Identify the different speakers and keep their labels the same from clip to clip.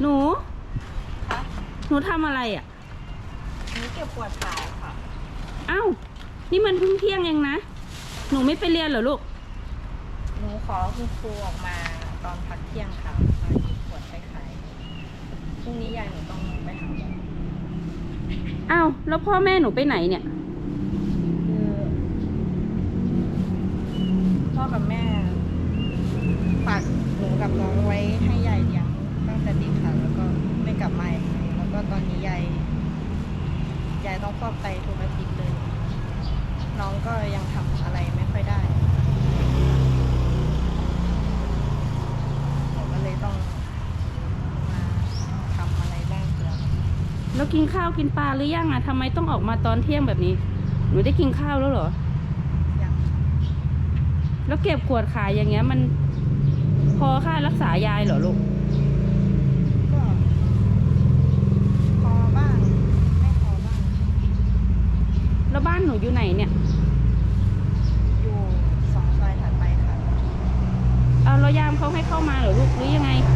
Speaker 1: หนู
Speaker 2: คะ
Speaker 1: หนูทำอะไรอะ
Speaker 2: อันนี้เก็บปวดขาค่ะ
Speaker 1: เอ้านี่มันเพิ่งเที่ยงเองนะ หนูไม่ไปเรียนเหรอลูก
Speaker 2: หนูขอคุณครูออกมาตอนพักเที่ยงค่ะมาเก็บปวดไปขายพรุ่งนี้ยายหนูต้องไปหาหมอ
Speaker 1: เอ้าแล้วพ่อแม่หนูไปไหนเนี่ย
Speaker 2: คือพ่อกับแม่ฝากหนูกับน้องไว้ให้ยายเลี้ยง ตั้งแต่เด็กค่ะแล้วก็ไม่กลับมาอีกเลยแล้วก็ตอนนี้ยายยายต้องฟอกไตทุกอาทิตย์เลย น้องก็ยังทำอะไรไม่ค่อยได้หนูก็เลยต้องมาทำอะไรบ้างเพื่อ
Speaker 1: แล้วกินข้าวกินปลาหรือยังอะทำไมต้องออกมาตอนเที่ยงแบบนี้ หนูได้กินข้าวแล้วเหรอ
Speaker 2: ยัง
Speaker 1: แล้วเก็บขวดขายอย่างเงี้ยมัน พอค่ารักษายายเหรอลูก
Speaker 2: ก็พอบ้างไม่พอบ้าง
Speaker 1: แล้วบ้านหนูอยู่ไหนเนี่ย
Speaker 2: อยู่สองซอยถัดไปค่ะ
Speaker 1: เอาแล้ว ยามเขาให้เข้ามาเหรอลูกหรือยังไง
Speaker 2: ห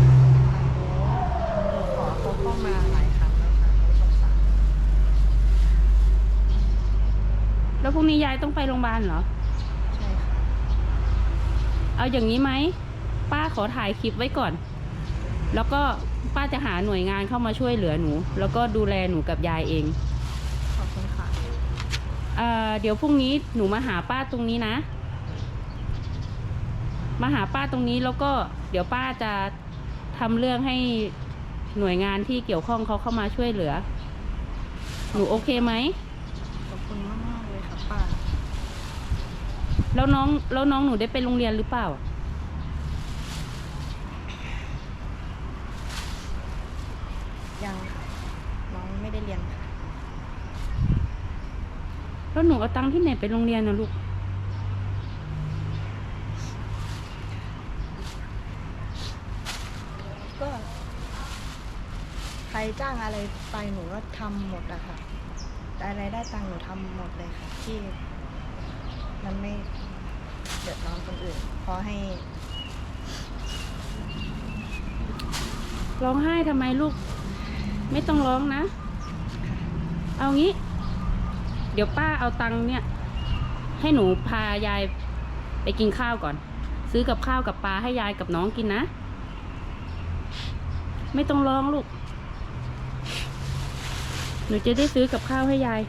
Speaker 2: นูขอเขาเข้ามาหลายครั้งแล้วค่ะเขาสงสาร
Speaker 1: แล้วพรุ่งนี้ยายต้องไปโรงพยาบาลเหรอ
Speaker 2: ใช่ค่ะ
Speaker 1: เอาอย่างนี้ไหม ป้าขอถ่ายคลิปไว้ก่อน แล้วก็ป้าจะหาหน่วยงานเข้ามาช่วยเหลือหนู แล้วก็ดูแลหนูกับยายเอง
Speaker 2: ขอบคุณค่ะ
Speaker 1: เอ่อเดี๋ยวพรุ่งนี้หนูมาหาป้าตรงนี้นะ มาหาป้าตรงนี้แล้วก็เดี๋ยวป้าจะทำเรื่องให้หน่วยงานที่เกี่ยวข้องเขาเข้ามาช่วยเหลือ หนูโอเคไหม
Speaker 2: ขอบคุณมากมากๆเลยค่ะป้า
Speaker 1: แล้วน้องแล้วน้องหนูได้ไปโรงเรียนหรือเปล่า
Speaker 2: ยังค่ะน้องไม่ได้เรียนค่ะ
Speaker 1: แล้วหนูเอาตังค์ที่ไหนไปโรงเรียนนะลูก
Speaker 2: ก็ ครจ้างอะไรไปหนูก็ทำหมดอะค่ะแต่อะไรได้ตังค์หนูทำหมดเลยค่ะ ที่มันไม่เดือดร้อนคนอื่นเพราะให้
Speaker 1: ร้องไห้ทำไมลูก ไม่ต้องร้องนะ เอางี้ เดี๋ยวป้าเอาตังค์เนี่ย ให้หนูพายายไปกินข้าวก่อน ซื้อกับข้าวกับปลาให้ยายกับน้องกินนะ ไม่ต้องร้องลูก หนูจะได้ซื้อกับข้าวให้ยาย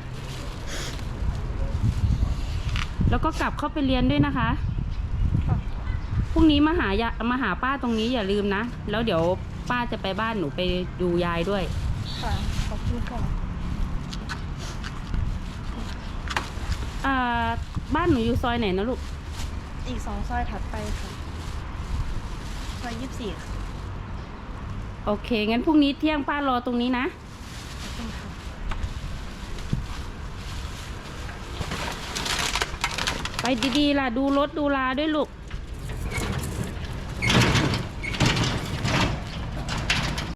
Speaker 1: แล้วก็กลับเข้าไปเรียนด้วยนะคะ พรุ่งนี้มาหายามาหาป้าตรงนี้อย่าลืมนะ แล้วเดี๋ยวป้าจะไปบ้านหนูไปดูยายด้วย
Speaker 2: ค่ะ ขอบคุณค่ะ
Speaker 1: อ่าบ้านหนูอยู่ซอยไหนนะลูก
Speaker 2: อีกสองซอยถัดไปค่ะ ซอยยี่สิบสี่ค่ะ
Speaker 1: โอเค งั้นพรุ่งนี้เที่ยงป้ารอตรงนี้นะ
Speaker 2: ขอบคุณค่ะ
Speaker 1: ไปดีๆล่ะ ดูรถดูลาด้วยลูก